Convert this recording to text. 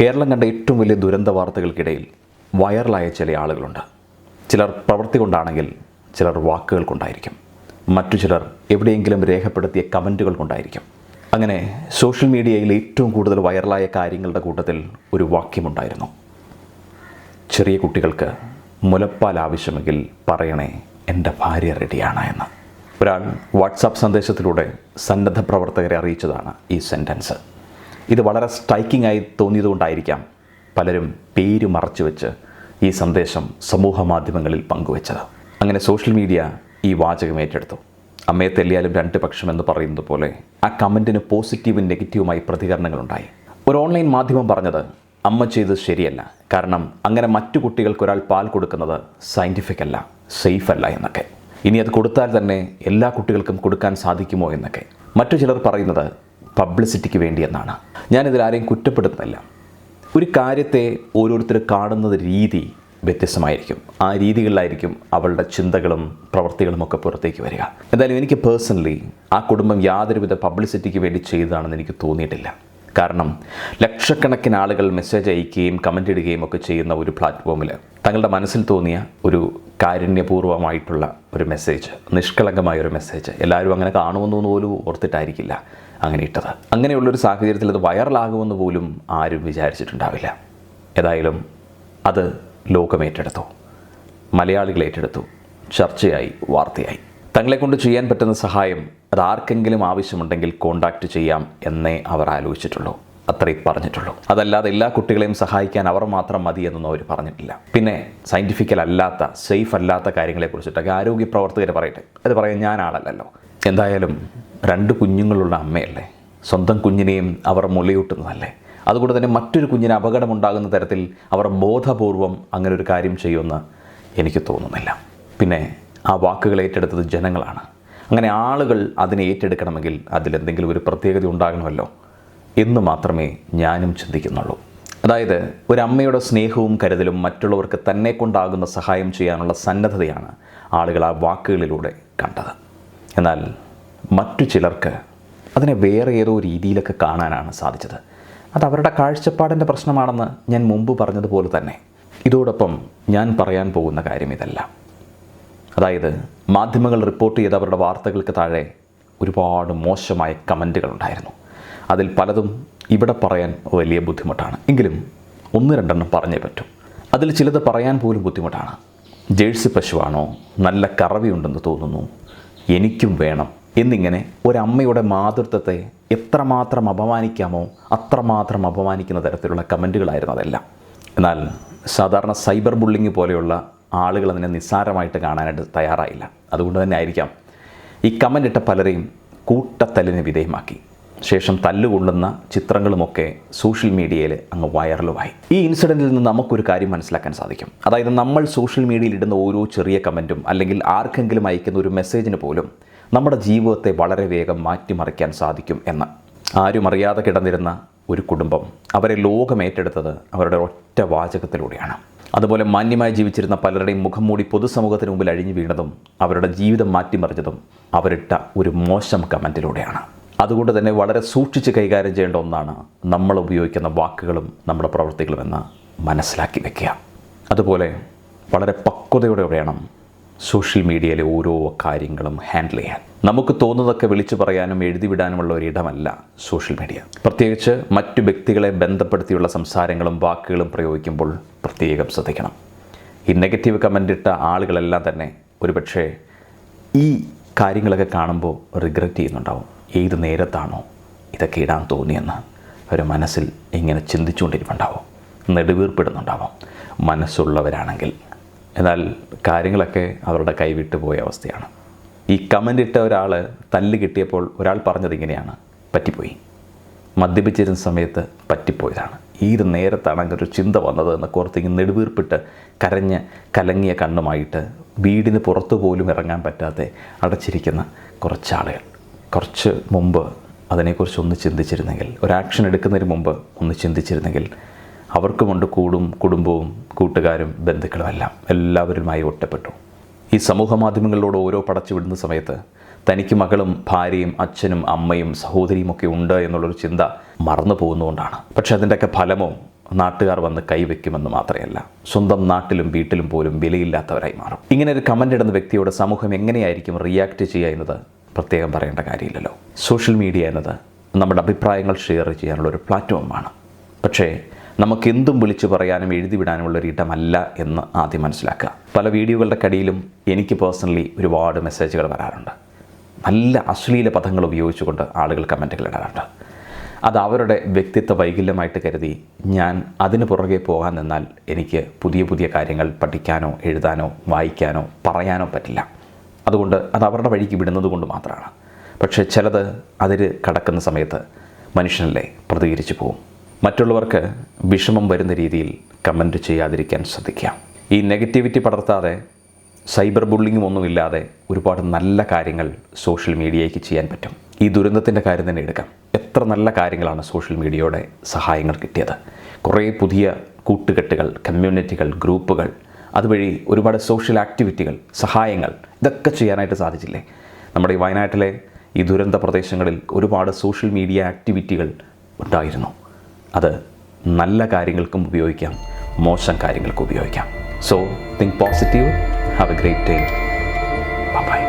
കേരളം കണ്ട ഏറ്റവും വലിയ ദുരന്ത വാർത്തകൾക്കിടയിൽ വൈറലായ ചില ആളുകളുണ്ട്. ചിലർ പ്രവൃത്തി കൊണ്ടാണെങ്കിൽ ചിലർ വാക്കുകൾ കൊണ്ടായിരിക്കും. മറ്റു ചിലർ എവിടെയെങ്കിലും രേഖപ്പെടുത്തിയ കമന്റുകൾ കൊണ്ടായിരിക്കും. അങ്ങനെ സോഷ്യൽ മീഡിയയിൽ ഏറ്റവും കൂടുതൽ വൈറലായ കാര്യങ്ങളുടെ കൂട്ടത്തിൽ ഒരു വാക്യമുണ്ടായിരുന്നു. ചെറിയ കുട്ടികൾക്ക് മുലപ്പാൽ ആവശ്യമെങ്കിൽ പറയണേ എന്റെ ഭാര്യ റെഡിയാണ് എന്ന്. ഒരാൾ വാട്സാപ്പ് സന്ദേശത്തിലൂടെ സന്നദ്ധ പ്രവർത്തകരെ അറിയിച്ചതാണ് ഈ സെന്റൻസ് ഇത് വളരെ സ്ട്രൈക്കിംഗ് ആയി തോന്നിയതുകൊണ്ടായിരിക്കാം പലരും പേര് മറച്ചു വെച്ച് ഈ സന്ദേശം സമൂഹ മാധ്യമങ്ങളിൽ പങ്കുവച്ചത്. അങ്ങനെ സോഷ്യൽ മീഡിയ ഈ വാചകം ഏറ്റെടുത്തു. അമ്മയെ തെല്ലിയാലും രണ്ട് പക്ഷം എന്ന് പറയുന്നത് പോലെ ആ കമന്റിന് പോസിറ്റീവും നെഗറ്റീവുമായി പ്രതികരണങ്ങളുണ്ടായി. ഒരു ഓൺലൈൻ മാധ്യമം പറഞ്ഞത് അമ്മ ചെയ്തത് ശരിയല്ല. കാരണം അങ്ങനെ മറ്റു കുട്ടികൾക്ക് ഒരാൾ പാൽ കൊടുക്കുന്നത് സയന്റിഫിക് അല്ല സേഫ് അല്ല എന്നൊക്കെ. ഇനി അത് കൊടുത്താൽ തന്നെ എല്ലാ കുട്ടികൾക്കും കൊടുക്കാൻ സാധിക്കുമോ എന്നൊക്കെ. മറ്റു ചിലർ പറയുന്നത് പബ്ലിസിറ്റിക്ക് വേണ്ടിയെന്നാണ് ഞാനിതിൽ ആരെയും കുറ്റപ്പെടുത്തുന്നില്ല. ഒരു കാര്യത്തെ ഓരോരുത്തർ കാണുന്നത് രീതി വ്യത്യസ്തമായിരിക്കും. ആ രീതികളിലായിരിക്കും അവളുടെ ചിന്തകളും പ്രവൃത്തികളും ഒക്കെ പുറത്തേക്ക് വരിക. എന്തായാലും എനിക്ക് പേഴ്സണലി ആ കുടുംബം യാതൊരുവിധ പബ്ലിസിറ്റിക്ക് വേണ്ടി ചെയ്തതാണെന്ന് എനിക്ക് തോന്നിയിട്ടില്ല. കാരണം ലക്ഷക്കണക്കിന് ആളുകൾ മെസ്സേജ് അയക്കുകയും കമന്റ് ഇടുകയും ഒക്കെ ചെയ്യുന്ന ഒരു പ്ലാറ്റ്ഫോമിൽ തങ്ങളുടെ മനസ്സിൽ തോന്നിയ ഒരു കാരുണ്യപൂർവമായിട്ടുള്ള ഒരു മെസ്സേജ് നിഷ്കളങ്കമായ ഒരു മെസ്സേജ് എല്ലാവരും അങ്ങനെ കാണുമെന്ന് പോലും ഓർത്തിട്ടായിരിക്കില്ല. അങ്ങനെ ഇട്ടത്. അങ്ങനെയുള്ളൊരു സാഹചര്യത്തിൽ അത് വൈറലാകുമെന്ന് പോലും ആരും വിചാരിച്ചിട്ടുണ്ടാവില്ല. ഏതായാലും അത് ലോകമേറ്റെടുത്തു മലയാളികൾ ഏറ്റെടുത്തു. ചർച്ചയായി വാർത്തയായി. തങ്ങളെ കൊണ്ട് ചെയ്യാൻ പറ്റുന്ന സഹായം അത് ആർക്കെങ്കിലും ആവശ്യമുണ്ടെങ്കിൽ കോണ്ടാക്ട് ചെയ്യാം എന്നേ അവർ ആലോചിച്ചിട്ടുള്ളൂ. അത്രയും പറഞ്ഞിട്ടുള്ളൂ. അതല്ലാതെ എല്ലാ കുട്ടികളെയും സഹായിക്കാൻ അവർ മാത്രം മതി എന്നൊന്നും അവർ പറഞ്ഞിട്ടില്ല. പിന്നെ സയന്റിഫിക്കൽ അല്ലാത്ത സേഫ് അല്ലാത്ത കാര്യങ്ങളെക്കുറിച്ചിട്ടൊക്കെ ആരോഗ്യ പ്രവർത്തകർ പറയട്ടെ. അത് പറയാൻ ഞാൻ ആളല്ലല്ലോ. എന്തായാലും രണ്ട് കുഞ്ഞുങ്ങളുള്ള അമ്മയല്ലേ? സ്വന്തം കുഞ്ഞിനെയും അവർ മുലയൂട്ടുന്നതല്ലേ? അതുകൊണ്ട് തന്നെ മറ്റൊരു കുഞ്ഞിന് അപകടമുണ്ടാകുന്ന തരത്തിൽ അവർ ബോധപൂർവം അങ്ങനെ ഒരു കാര്യം ചെയ്യുമെന്ന് എനിക്ക് തോന്നുന്നില്ല. പിന്നെ ആ വാക്കുകൾ ഏറ്റെടുത്തത് ജനങ്ങളാണ്. അങ്ങനെ ആളുകൾ അതിനെ ഏറ്റെടുക്കണമെങ്കിൽ അതിലെന്തെങ്കിലും ഒരു പ്രത്യേകത ഉണ്ടാകണമല്ലോ എന്ന് മാത്രമേ ഞാനും ചിന്തിക്കുന്നുള്ളൂ. അതായത് ഒരു അമ്മയുടെ സ്നേഹവും കരുതലും മറ്റുള്ളവർക്ക് തന്നെ കൊണ്ടാകുന്ന സഹായം ചെയ്യാനുള്ള സന്നദ്ധതയാണ് ആളുകൾ ആ വാക്കുകളിലൂടെ കണ്ടത്. എന്നാൽ മറ്റു ചിലർക്ക് അതിനെ വേറെ ഏതോ രീതിയിലൊക്കെ കാണാനാണ് സാധിച്ചത്. അത് അവരുടെ കാഴ്ചപ്പാടിന്റെ പ്രശ്നമാണെന്ന് ഞാൻ മുമ്പ് പറഞ്ഞതുപോലെ തന്നെ. ഇതോടൊപ്പം ഞാൻ പറയാൻ പോകുന്ന കാര്യം ഇതല്ല. അതായത് മാധ്യമങ്ങൾ റിപ്പോർട്ട് ചെയ്ത അവരുടെ വാർത്തകൾക്ക് താഴെ ഒരുപാട് മോശമായ കമന്റുകൾ ഉണ്ടായിരുന്നു. അതിൽ പലതും ഇവിടെ പറയാൻ വലിയ ബുദ്ധിമുട്ടാണ്. എങ്കിലും ഒന്ന് രണ്ടെണ്ണം പറഞ്ഞേ പറ്റൂ. അതിൽ ചിലത് പറയാൻ പോലും ബുദ്ധിമുട്ടാണ്. ജേഴ്സി പശുവാണോ? നല്ല കറവിയുണ്ടെന്ന് തോന്നുന്നു. എനിക്കും വേണം. എന്നിങ്ങനെ ഒരമ്മയുടെ മാതൃത്വത്തെ എത്രമാത്രം അപമാനിക്കാമോ അത്രമാത്രം അപമാനിക്കുന്ന തരത്തിലുള്ള കമന്റുകളായിരുന്നു അതെല്ലാം. എന്നാൽ സാധാരണ സൈബർ ബുള്ളിങ് പോലെയുള്ള ആളുകൾ അതിനെ നിസ്സാരമായിട്ട് കാണാനായിട്ട് തയ്യാറായില്ല. അതുകൊണ്ട് തന്നെ ആയിരിക്കാം ഈ കമന്റ് ഇട്ട പലരെയും കൂട്ടത്തല്ലിന് വിധേയമാക്കി. ശേഷം തല്ലുകൊള്ളുന്ന ചിത്രങ്ങളുമൊക്കെ സോഷ്യൽ മീഡിയയിൽ അങ്ങ് വൈറലുമായി. ഈ ഇൻസിഡന്റിൽ നിന്ന് നമുക്കൊരു കാര്യം മനസ്സിലാക്കാൻ സാധിക്കും. അതായത് നമ്മൾ സോഷ്യൽ മീഡിയയിൽ ഇടുന്ന ഓരോ ചെറിയ കമന്റും അല്ലെങ്കിൽ ആർക്കെങ്കിലും അയക്കുന്ന ഒരു മെസ്സേജിന് പോലും നമ്മുടെ ജീവിതത്തെ വളരെ വേഗം മാറ്റിമറിക്കാൻ സാധിക്കും എന്ന്. ആരും അറിയാതെ കിടന്നിരുന്ന ഒരു കുടുംബം. അവരെ ലോകം ഏറ്റെടുത്തത് അവരുടെ ഒറ്റ വാചകത്തിലൂടെയാണ്. അതുപോലെ മാന്യമായി ജീവിച്ചിരുന്ന പലരുടെയും മുഖം മൂടി പൊതുസമൂഹത്തിന് മുമ്പിൽ അഴിഞ്ഞു വീണതും അവരുടെ ജീവിതം മാറ്റിമറിച്ചതും അവരിട്ട ഒരു മോശം കമന്റിലൂടെയാണ്. അതുകൊണ്ട് തന്നെ വളരെ സൂക്ഷിച്ച് കൈകാര്യം ചെയ്യേണ്ട ഒന്നാണ് നമ്മൾ ഉപയോഗിക്കുന്ന വാക്കുകളും നമ്മുടെ പ്രവൃത്തികളും എന്ന് മനസ്സിലാക്കി വെക്കുക. അതുപോലെ വളരെ പക്വതയോടെ വേണം സോഷ്യൽ മീഡിയയിലെ ഓരോ കാര്യങ്ങളും ഹാൻഡിൽ ചെയ്യാൻ. നമുക്ക് തോന്നുന്നതൊക്കെ വിളിച്ചു പറയാനും എഴുതി വിടാനുമുള്ള ഒരിടമല്ല സോഷ്യൽ മീഡിയ. പ്രത്യേകിച്ച് മറ്റു വ്യക്തികളെ ബന്ധപ്പെടുത്തിയുള്ള സംസാരങ്ങളും വാക്കുകളും പ്രയോഗിക്കുമ്പോൾ പ്രത്യേകം ശ്രദ്ധിക്കണം. ഈ നെഗറ്റീവ് കമന്റ് ഇട്ട ആളുകളെല്ലാം തന്നെ ഒരുപക്ഷെ ഈ കാര്യങ്ങളൊക്കെ കാണുമ്പോൾ റിഗ്രറ്റ് ചെയ്യുന്നുണ്ടാവും. ഏത് നേരത്താണോ ഇതൊക്കെ ഇടാൻ തോന്നിയെന്ന് അവർ മനസ്സിൽ ഇങ്ങനെ ചിന്തിച്ചുകൊണ്ടിരിപ്പുണ്ടാവും. നെടുവീർപ്പിടുന്നുണ്ടാവും. മനസ്സുള്ളവരാണെങ്കിൽ. എന്നാൽ കാര്യങ്ങളൊക്കെ അവരുടെ കൈവിട്ടു പോയ അവസ്ഥയാണ്. ഈ കമന്റ് ഇട്ട ഒരാൾ തല്ല് കിട്ടിയപ്പോൾ ഒരാൾ പറഞ്ഞത് ഇങ്ങനെയാണ്. പറ്റിപ്പോയി. മദ്യപിച്ചിരുന്ന സമയത്ത് പറ്റിപ്പോയതാണ്. ഏത് നേരത്താണ് അങ്ങനെ ഒരു ചിന്ത വന്നത് എന്ന് ഓർത്തിങ്ങ് നെടുവീർപ്പിട്ട് കരഞ്ഞ് കലങ്ങിയ കണ്ണുമായിട്ട് വീടിന് പുറത്തു പോലും ഇറങ്ങാൻ പറ്റാതെ അടച്ചിരിക്കുന്ന കുറച്ചാളുകൾ. കുറച്ച് മുമ്പ് അതിനെക്കുറിച്ച് ഒന്ന് ചിന്തിച്ചിരുന്നെങ്കിൽ ഒരു ആക്ഷൻ എടുക്കുന്നതിന് മുമ്പ് ഒന്ന് ചിന്തിച്ചിരുന്നെങ്കിൽ അവർക്കുമുണ്ട് കൂടും കുടുംബവും കൂട്ടുകാരും ബന്ധുക്കളും എല്ലാം എല്ലാവരുമായി ഒറ്റപ്പെട്ടു. ഈ സമൂഹ മാധ്യമങ്ങളിലൂടെ ഓരോ പടച്ചു വിടുന്ന സമയത്ത് തനിക്ക് മകളും ഭാര്യയും അച്ഛനും അമ്മയും സഹോദരിയും ഒക്കെ ഉണ്ട് എന്നുള്ളൊരു ചിന്ത മറന്നു പോകുന്നതുകൊണ്ടാണ്. പക്ഷേ അതിന്റെയൊക്കെ ഫലമോ നാട്ടുകാർ വന്ന് കൈവയ്ക്കുമെന്ന് മാത്രമല്ല സ്വന്തം നാട്ടിലും വീട്ടിലും പോലും വിലയില്ലാത്തവരായി മാറും. ഇങ്ങനെ ഒരു കമന്റ് ഇടുന്ന വ്യക്തിയോട് സമൂഹം എങ്ങനെയായിരിക്കും റിയാക്ട് ചെയ്യുക എന്നത് പ്രത്യേകം പറയേണ്ട കാര്യമില്ലല്ലോ. സോഷ്യൽ മീഡിയ എന്നത് നമ്മുടെ അഭിപ്രായങ്ങൾ ഷെയർ ചെയ്യാനുള്ള ഒരു പ്ലാറ്റ്ഫോമാണ് പക്ഷേ നമുക്കെന്തും വിളിച്ചു പറയാനും എഴുതി വിടാനുമുള്ള ഇടമല്ല എന്ന് ആദ്യം മനസ്സിലാക്കുക. പല വീഡിയോകളുടെ കടിയിലും എനിക്ക് പേഴ്സണലി ഒരുപാട് മെസ്സേജുകൾ വരാറുണ്ട്. നല്ല അശ്ലീല പദങ്ങൾ ഉപയോഗിച്ചുകൊണ്ട് ആളുകൾ കമന്റുകൾ ഇടാറുണ്ട്. അത് അവരുടെ വ്യക്തിത്വ വൈകല്യമായിട്ട് കരുതി ഞാൻ അതിന് പുറകെ പോകാൻ നിന്നാൽ എനിക്ക് പുതിയ പുതിയ കാര്യങ്ങൾ പഠിക്കാനോ എഴുതാനോ വായിക്കാനോ പറയാനോ പറ്റില്ല. അതുകൊണ്ട് അത് അവരുടെ വഴിക്ക് വിടുന്നത് കൊണ്ട് മാത്രമാണ്. പക്ഷേ ചിലത് അതിൽ കടക്കുന്ന സമയത്ത് മനുഷ്യനല്ലേ പ്രതികരിച്ചു പോകും മറ്റുള്ളവർക്ക് വിഷമം വരുന്ന രീതിയിൽ കമന്റ് ചെയ്യാതിരിക്കാൻ ശ്രദ്ധിക്കാം. ഈ നെഗറ്റിവിറ്റി പടർത്താതെ സൈബർ ബുള്ളിങ്ങും ഒന്നുമില്ലാതെ ഒരുപാട് നല്ല കാര്യങ്ങൾ സോഷ്യൽ മീഡിയയ്ക്ക് ചെയ്യാൻ പറ്റും. ഈ ദുരന്തത്തിന്റെ കാര്യം തന്നെ എടുക്കാം. എത്ര നല്ല കാര്യങ്ങളാണ് സോഷ്യൽ മീഡിയയുടെ സഹായങ്ങൾ കിട്ടിയത്. കുറേ പുതിയ കൂട്ടുകെട്ടുകൾ കമ്മ്യൂണിറ്റികൾ ഗ്രൂപ്പുകൾ അതുവഴി ഒരുപാട് സോഷ്യൽ ആക്ടിവിറ്റികൾ സഹായങ്ങൾ ഇതൊക്കെ ചെയ്യാനായിട്ട് സാധിച്ചില്ലേ? നമ്മുടെ ഈ വയനാട്ടിലെ ഈ ദുരന്ത പ്രദേശങ്ങളിൽ ഒരുപാട് സോഷ്യൽ മീഡിയ ആക്ടിവിറ്റികൾ ഉണ്ടായിരുന്നു. അത് നല്ല കാര്യങ്ങൾക്കും ഉപയോഗിക്കാം മോശം കാര്യങ്ങൾക്കും ഉപയോഗിക്കാം. So think positive have a great day bye